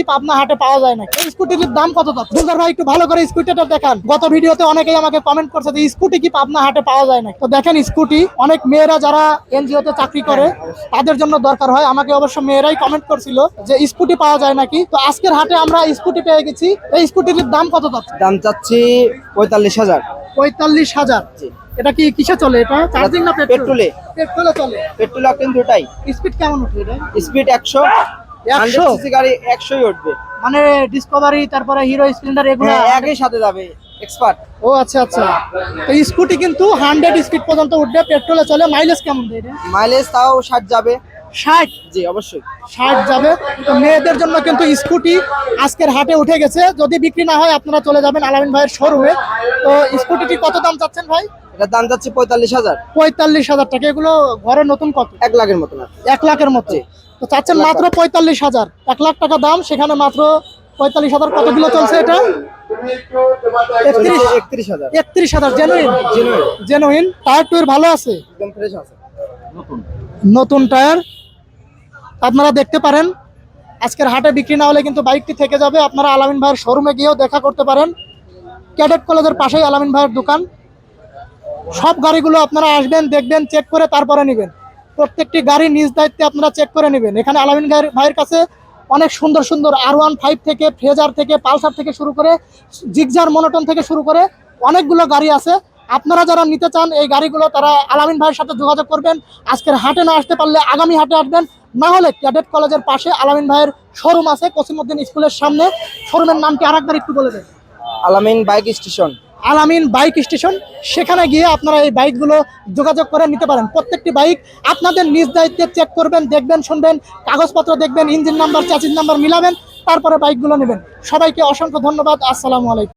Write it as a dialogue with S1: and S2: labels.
S1: কি পাবনা হাটে পাওয়া যায় না? এই স্কুটির দাম কত দুলদার ভাই একটু ভালো করে স্কুটিটা দেখান। গত ভিডিওতে অনেকেই আমাকে কমেন্ট করছে যে স্কুটি কি পাবনা হাটে পাওয়া যায় না? তো দেখেন স্কুটি অনেক মেয়েরা যারা এনজিও তে চাকরি করে তাদের জন্য দরকার হয়। আমাকে অবশ্য মেয়েরাই কমেন্ট করছিল যে স্কুটি পাওয়া যায় নাকি? তো আজকের হাটে আমরা স্কুটি পেয়ে গেছি। এই স্কুটির দাম কত
S2: দাম চাচ্ছি পঁয়তাল্লিশ হাজার।
S1: পঁয়তাল্লিশ হাজার? এটা কি কিসে চলে এটা? চার্জিং না পেট্রোল।
S2: পেট্রোলে
S1: পেট্রোলে চলে?
S2: পেট্রোল দুটাই।
S1: স্পিড কেমন উঠবে এটা?
S2: স্পিড একশো।
S1: একশো?
S2: গাড়ি একশোই উঠবে।
S1: মানে ডিসকভারি তারপরে হিরো স্প্লেন্ডার এগুলো
S2: একই সাথে যাবে এক্সপার্ট
S1: ও আচ্ছা আচ্ছা। তো স্কুটি কিন্তু হান্ড্রেড স্পিড পর্যন্ত উঠবে পেট্রোলে চলে মাইলেজ কেমন দেয়
S2: মাইলেজ তাও ষাট যাবে।
S1: ষাট।
S2: জি অবশ্যই।
S1: ষাট যাবে। তো মেয়েদের জন্য কিন্তু স্কুটি আজকের হাটে উঠে গেছে। যদি বিক্রি না হয় আপনারা চলে যাবেন আলামিন ভাইয়ের শোরুমে। তো স্কুটিটি কত দাম চাচ্ছেন ভাই?
S2: এটার দাম যাচ্ছে পঁয়তাল্লিশ হাজার।
S1: পঁয়তাল্লিশ হাজার টাকা। এগুলো ঘরে নতুন কত?
S2: এক লাখের কি।
S1: এক লাখের মতো। তো চাচ্ছেন মাত্র পঁয়তাল্লিশ হাজার। এক লাখ টাকা দাম। সেখানে মাত্র পঁয়তাল্লিশ হাজার। কতগুলো চলছে এটা? একত্রিশ।
S2: একত্রিশ হাজার।
S1: একত্রিশ হাজার। জেনুইন জেনুইন টায়ার টুয়ার ভালো আছে?
S2: একদম ফ্রেশ আছে।
S1: নতুন। টায়ার আপনারা দেখতে পারেন। আজকের হাটে বিক্রি না হলে কিন্তু বাইকটি থেকে যাবে। আপনারা আলামিন ভাইয়ের শোরুমে গিয়েও দেখা করতে পারেন। ক্যাডেট কলেজের পাশেই আলামিন ভাইয়ের দোকান। সব গাড়িগুলো আপনারা আসবেন, দেখবেন চেক করে তারপরে নেবেন। প্রত্যেকটি গাড়ি নিজ দায়িত্বে আপনারা চেক করে নেবেন। এখানে আলামিন ভাইয়ের কাছে অনেক সুন্দর সুন্দর আর ওয়ান ফাইভ থেকে ফ্রেজার থেকে পালসার থেকে শুরু করে জিগজার মনোটন থেকে শুরু করে অনেকগুলো গাড়ি আছে। আপনারা যারা নিতে চান এই গাড়িগুলো তারা আলামিন ভাইয়ের সাথে যোগাযোগ করবেন। আজকের হাটে না আসতে পারলে আগামী হাটে আসবেন। না হলে ক্যাডেট কলেজের পাশে আলামিন ভাইয়ের শোরুম আছে কসিমুদ্দিন স্কুলের সামনে। শোরুমের নামটি আরেকবার একটু বলে দেন?
S2: Alamin bike station.
S1: Alamin bike station. সেখানে গিয়ে আপনারা এই বাইকগুলো যোগাযোগ করে নিতে পারেন। প্রত্যেকটি বাইক আপনাদের নিজ দায়িত্বে চেক করবেন দেখবেন শুনবেন কাগজপত্র দেখবেন ইঞ্জিন নাম্বার চাচির নাম্বার মিলাবেন তারপরে বাইকগুলো নেবেন। সবাইকে অসংখ্য ধন্যবাদ। আসসালামু আলাইকুম।